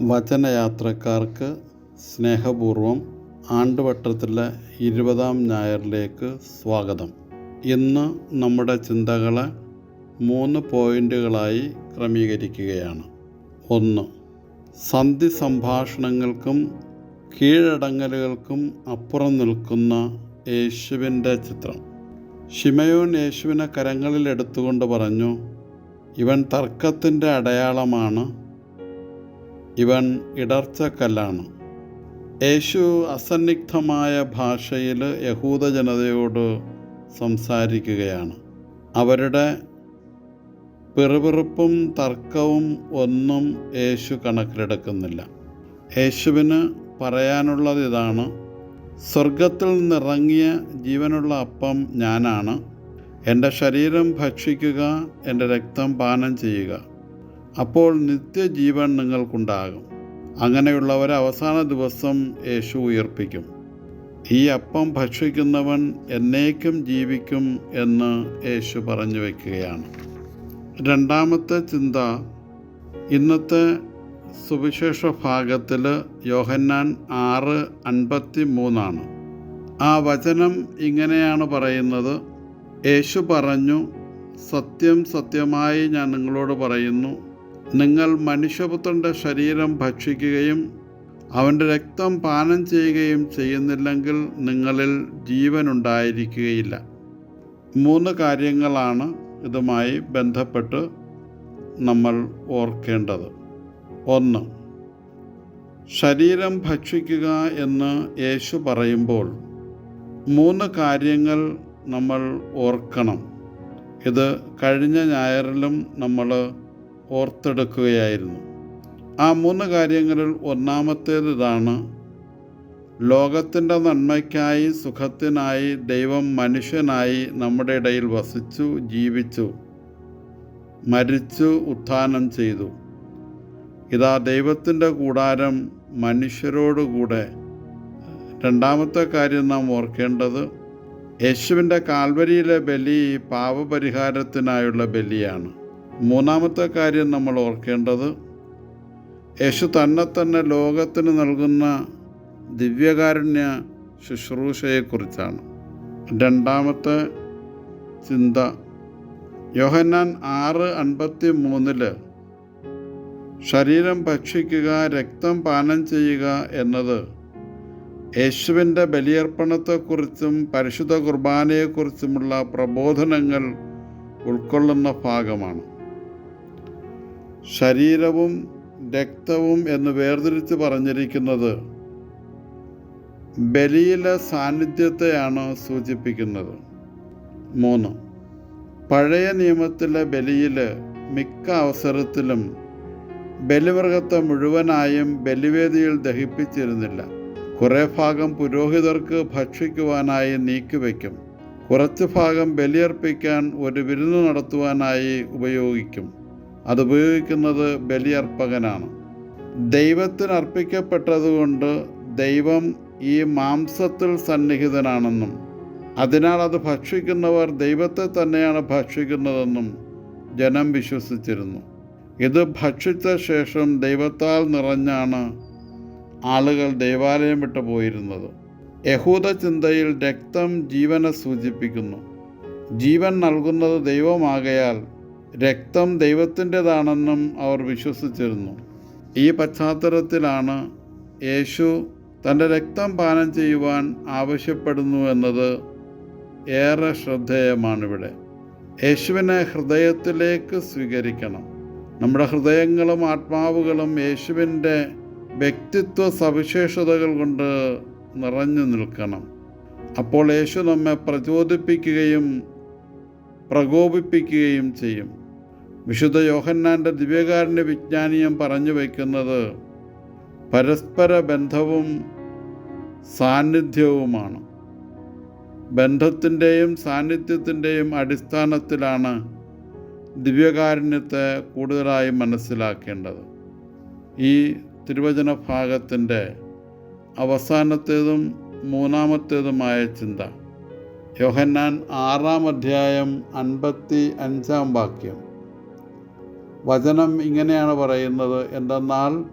വചനയാത്രക്കാർക്ക് സ്നേഹപൂർവം ആണ്ടുവട്ടത്തിലെ ഇരുപതാം ഞായറിലേക്ക് സ്വാഗതം. ഇന്ന് നമ്മുടെ ചിന്തകളെ മൂന്ന് പോയിന്റുകളായി ക്രമീകരിക്കുകയാണ്. ഒന്ന് സന്ധി സംഭാഷണങ്ങൾക്കും കീഴടങ്ങലുകൾക്കും അപ്പുറം നിൽക്കുന്ന യേശുവിന്റെ ചിത്രം. ഷിമയോൻ യേശുവിനെ കരങ്ങളിൽ എടുത്തുകൊണ്ട് പറഞ്ഞു ഇവൻ തർക്കത്തിന്റെ അടയാളമാണ്. ഇവൻ ഇടർച്ചക്കല്ലാണ് യേശു അസന്നിഗ്ധമായ ഭാഷയിൽ യഹൂദ ജനതയോട് സംസാരിക്കുകയാണ്. അവരുടെ പിറുപിറുപ്പും തർക്കവും ഒന്നും യേശു കണക്കിലെടുക്കുന്നില്ല. യേശുവിന് പറയാനുള്ളത് ഇതാണ് സ്വർഗത്തിൽ നിന്നിറങ്ങിയ ജീവനുള്ള അപ്പം ഞാനാണ്. എന്റെ ശരീരം ഭക്ഷിക്കുക എന്റെ രക്തം പാനം ചെയ്യുക. അപ്പോൾ നിത്യജീവൻ നിങ്ങൾക്കുണ്ടാകും. അങ്ങനെയുള്ളവരെ അവസാന ദിവസം യേശു ഉയർപ്പിക്കും. ഈ അപ്പം ഭക്ഷിക്കുന്നവൻ എന്നേക്കും ജീവിക്കും എന്ന് യേശു പറഞ്ഞു വയ്ക്കുകയാണ് രണ്ടാമത്തെ ചിന്ത ഇന്നത്തെ സുവിശേഷ ഭാഗത്തിൽ യോഹന്നാൻ ആറ് അൻപത്തി മൂന്നാണ് ആ വചനം ഇങ്ങനെയാണ് പറയുന്നത്. യേശു പറഞ്ഞു സത്യം സത്യമായി ഞാൻ നിങ്ങളോട് പറയുന്നു. നിങ്ങൾ മനുഷ്യപുത്രന്റെ ശരീരം ഭക്ഷിക്കുകയും അവന്റെ രക്തം പാനം ചെയ്യുകയും ചെയ്യുന്നില്ലെങ്കിൽ നിങ്ങളിൽ ജീവനുണ്ടായിരിക്കുകയില്ല. മൂന്ന് കാര്യങ്ങളാണ് ഇതുമായി ബന്ധപ്പെട്ട് നമ്മൾ ഓർക്കേണ്ടത്. ഒന്ന് ശരീരം ഭക്ഷിക്കുക എന്ന് യേശു പറയുമ്പോൾ മൂന്ന് കാര്യങ്ങൾ നമ്മൾ ഓർക്കണം. ഇത് കഴിഞ്ഞ ഞായറിലും നമ്മൾ ഓർത്തെടുക്കുകയായിരുന്നു. ആ മൂന്ന് കാര്യങ്ങളിൽ ഒന്നാമത്തേതാണ് ലോകത്തിന്റെ നന്മയ്ക്കായി സുഖത്തിനായി ദൈവം മനുഷ്യനായി നമ്മുടെ ഇടയിൽ വസിച്ചു ജീവിച്ചു മരിച്ചു ഉത്ഥാനം ചെയ്തു. ഇതാ ദൈവത്തിന്റെ കൂടാരം മനുഷ്യരോടുകൂടെ. രണ്ടാമത്തെ കാര്യം നാം ഓർക്കേണ്ടത് യേശുവിന്റെ കാൽവരിയിലെ ബലി പാപപരിഹാരത്തിനായുള്ള ബലിയാണ്. മൂന്നാമത്തെ കാര്യം നമ്മൾ ഓർക്കേണ്ടത് യേശു തന്നെ തന്നെ ലോകത്തിന് നൽകുന്ന ദിവ്യകാരുണ്യ ശുശ്രൂഷയെക്കുറിച്ചാണ്. രണ്ടാമത്തെ ചിന്ത യോഹന്നാൻ ആറ് അൻപത്തി മൂന്നിൽ ശരീരം ഭക്ഷിക്കുക രക്തം പാനം ചെയ്യുക എന്നത് യേശുവിന്റെ ബലിയർപ്പണത്തെക്കുറിച്ചും പരിശുദ്ധ കുർബാനയെക്കുറിച്ചുമുള്ള പ്രബോധനങ്ങൾ ഉൾക്കൊള്ളുന്ന ഭാഗമാണ്. ശരീരവും രക്തവും എന്ന് വേർതിരിച്ച് പറഞ്ഞിരിക്കുന്നത് ബലിയിലെ സാന്നിധ്യത്തെയാണ് സൂചിപ്പിക്കുന്നത്. മൂന്ന്. പഴയ നിയമത്തിലെ ബലിയിൽ മിക്ക അവസരത്തിലും ബലിമൃഗത്തെ മുഴുവനായും ബലിവേദിയിൽ ദഹിപ്പിച്ചിരുന്നില്ല. കുറേ ഭാഗം പുരോഹിതർക്ക് ഭക്ഷിക്കുവാനായി നീക്കിവെക്കും. കുറച്ച് ഭാഗം ബലിയർപ്പിക്കാൻ ഒരു വിരുന്ന് നടത്തുവാനായി ഉപയോഗിക്കും. അത് ഉപയോഗിക്കുന്നത് ബലിയർപ്പകനാണ്. ദൈവത്തിന് അർപ്പിക്കപ്പെട്ടതുകൊണ്ട് ദൈവം ഈ മാംസത്തിൽ സന്നിഹിതനാണെന്നും അതിനാൽ അത് ഭക്ഷിക്കുന്നവർ ദൈവത്തെ തന്നെയാണ് ഭക്ഷിക്കുന്നതെന്നും ജനം വിശ്വസിച്ചിരുന്നു. ഇത് ഭക്ഷിച്ച ശേഷം ദൈവത്താൽ നിറഞ്ഞാണ് ആളുകൾ ദൈവാലയം വിട്ടു പോയിരുന്നത്. യഹൂദ ചിന്തയിൽ രക്തം ജീവനെ സൂചിപ്പിക്കുന്നു. ജീവൻ നൽകുന്നത് ദൈവമാകയാൽ രക്തം ദൈവത്തിന്റെതാണെന്നും അവർ വിശ്വസിച്ചിരുന്നു. ഈ പശ്ചാത്തലത്തിലാണ് യേശു തന്റെ രക്തം പാനം ചെയ്യുവാൻ ആവശ്യപ്പെടുന്നു എന്നത് ഏറെ ശ്രദ്ധേയമാണിവിടെ. യേശുവിനെ ഹൃദയത്തിലേക്ക് സ്വീകരിക്കണം. നമ്മുടെ ഹൃദയങ്ങളും ആത്മാവുകളും യേശുവിന്റെ വ്യക്തിത്വ സവിശേഷതകൾ കൊണ്ട് നിറഞ്ഞു നിൽക്കണം. അപ്പോൾ യേശു നമ്മെ പ്രചോദിപ്പിക്കുകയും പ്രകോപിപ്പിക്കുകയും ചെയ്യും. വിശുദ്ധ യോഹന്നാന്റെ ദിവ്യകാരുണ്യ വിജ്ഞാനീയം പറഞ്ഞു വയ്ക്കുന്നത് പരസ്പര ബന്ധവും സാന്നിധ്യവുമാണ്. ബന്ധത്തിന്റെയും സാന്നിധ്യത്തിന്റെയും അടിസ്ഥാനത്തിലാണ് ദിവ്യകാരുണ്യത്തെ കൂടുതലായി മനസ്സിലാക്കേണ്ടത്. ഈ തിരുവചന ഭാഗത്തിന്റെ അവസാനത്തേതും മൂന്നാമത്തേതുമായ ചിന്ത. യോഹന്നാൻ ആറാം അധ്യായം അൻപത്തി അഞ്ചാം വാക്യം. വചനം ഇങ്ങനെയാണ് പറയുന്നത് എന്തെന്നാൽ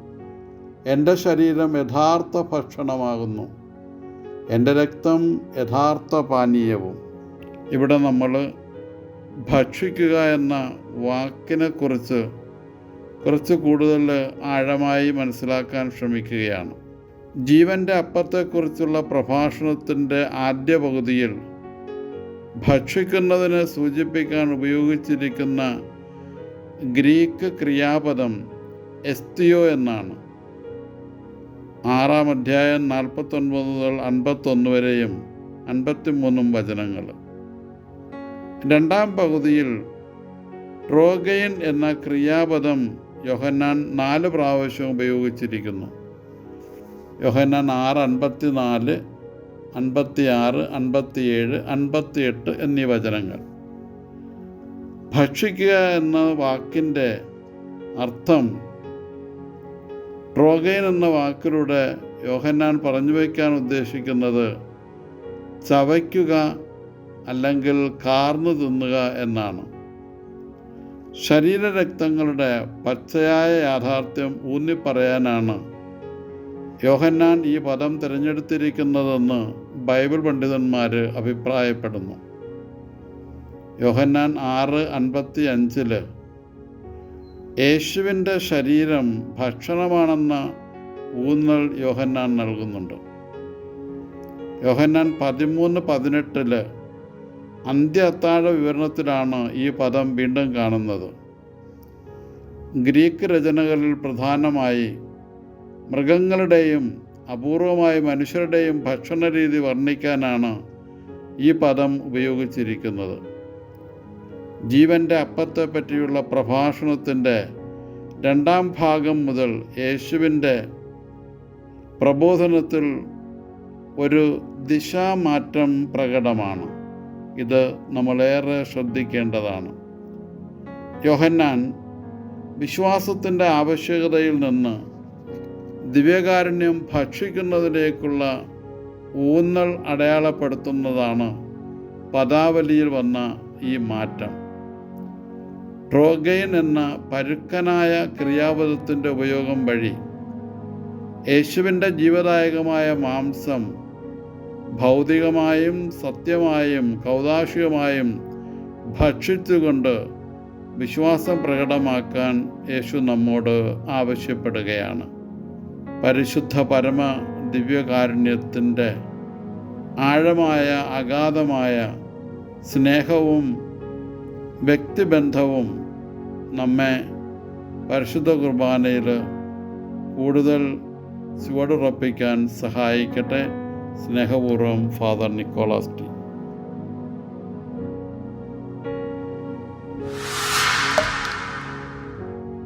എന്റെ ശരീരം യഥാർത്ഥ ഭക്ഷണമാകുന്നു എന്റെ രക്തം യഥാർത്ഥ പാനീയവും. ഇവിടെ നമ്മൾ ഭക്ഷിക്കുക എന്ന വാക്കിനെക്കുറിച്ച് കുറച്ച് കൂടുതൽ ആഴമായി മനസ്സിലാക്കാൻ ശ്രമിക്കുകയാണ്. ജീവന്റെ അപ്പത്തെക്കുറിച്ചുള്ള പ്രഭാഷണത്തിന്റെ ആദ്യ പകുതിയിൽ ഭക്ഷിക്കുന്നതിനെ സൂചിപ്പിക്കാൻ ഉപയോഗിച്ചിരിക്കുന്ന ഗ്രീക്ക് ക്രിയാപദം എസ്തിയോ എന്നാണ്. ആറാം അധ്യായം നാൽപ്പത്തൊൻപത് മുതൽ അൻപത്തൊന്ന് വരെയും അൻപത്തിമൂന്നും വചനങ്ങൾ. രണ്ടാം പകുതിയിൽ ട്രോഗെയിൻ എന്ന ക്രിയാപദം യോഹന്നാൻ നാല് പ്രാവശ്യം ഉപയോഗിച്ചിരിക്കുന്നു. യോഹന്നാൻ ആറ് അൻപത്തി നാല് അൻപത്തി ആറ് അൻപത്തിയേഴ് അൻപത്തിയെട്ട് എന്നീ വചനങ്ങൾ. ഭക്ഷിക്കുക എന്ന വാക്കിന്റെ അർത്ഥം ട്രോഗൈൻ എന്ന വാക്കിലൂടെ യോഹന്നാൻ പറഞ്ഞു വയ്ക്കാൻ ഉദ്ദേശിക്കുന്നത് ചവയ്ക്കുക അല്ലെങ്കിൽ കാർന്നു തിന്നുക എന്നാണ്. ശരീരരക്തങ്ങളുടെ പച്ചയായ യാഥാർത്ഥ്യം ഊന്നിപ്പറയാനാണ് യോഹന്നാൻ ഈ പദം തിരഞ്ഞെടുത്തിരിക്കുന്നതെന്ന് ബൈബിൾ പണ്ഡിതന്മാർ അഭിപ്രായപ്പെടുന്നു. യോഹന്നാൻ ആറ് അൻപത്തി അഞ്ചിൽ യേശുവിന്റെ ശരീരം ഭക്ഷണമാണെന്ന ഊന്നൽ യോഹന്നാൻ നൽകുന്നുണ്ട്. യോഹന്നാൻ പതിമൂന്ന് പതിനെട്ടിൽ അന്ത്യ അത്താഴ വിവരണത്തിലാണ് ഈ പദം വീണ്ടും കാണുന്നത്. ഗ്രീക്ക് രചനകളിൽ പ്രധാനമായി മൃഗങ്ങളുടെയും അപൂർവമായി മനുഷ്യരുടെയും ഭക്ഷണ രീതി വർണിക്കാനാണ് ഈ പദം ഉപയോഗിച്ചിരിക്കുന്നത്. ജീവന്റെ അപ്പത്തെ പറ്റിയുള്ള പ്രഭാഷണത്തിന്റെ രണ്ടാം ഭാഗം മുതൽ യേശുവിന്റെ പ്രബോധനത്തിൽ ഒരു ദിശാമാറ്റം പ്രകടമാണ്. ഇത് നമ്മളേറെ ശ്രദ്ധിക്കേണ്ടതാണ്. യോഹന്നാൻ വിശ്വാസത്തിന്റെ ആവശ്യകതയിൽ നിന്ന് ദിവ്യകാരുണ്യം ഭക്ഷിക്കുന്നതിലേക്കുള്ള ഊന്നൽ അടയാളപ്പെടുത്തുന്നതാണ് പദാവലിയിൽ വന്ന ഈ മാറ്റം. ട്രോഗൈൻ എന്ന പരുക്കനായ ക്രിയാപദത്തിന്റെ ഉപയോഗം വഴി യേശുവിന്റെ ജീവദായകമായ മാംസം ഭൗതികമായും സത്യമായും കൗതാശികമായും ഭക്ഷിച്ചുകൊണ്ട് വിശ്വാസം പ്രകടമാക്കാൻ യേശു നമ്മോട് ആവശ്യപ്പെടുകയാണ്. പരിശുദ്ധ പരമ ദിവ്യകാരുണ്യത്തിന്റെ ആഴമായ അഗാധമായ സ്നേഹവും വ്യക്തിബന്ധവും നമ്മെ പരിശുദ്ധ കുർബാനയിൽ കൂടുതൽ ചുവടുറപ്പിക്കാൻ സഹായിക്കട്ടെ. സ്നേഹപൂർവം ഫാദർ നിക്കോളാസ്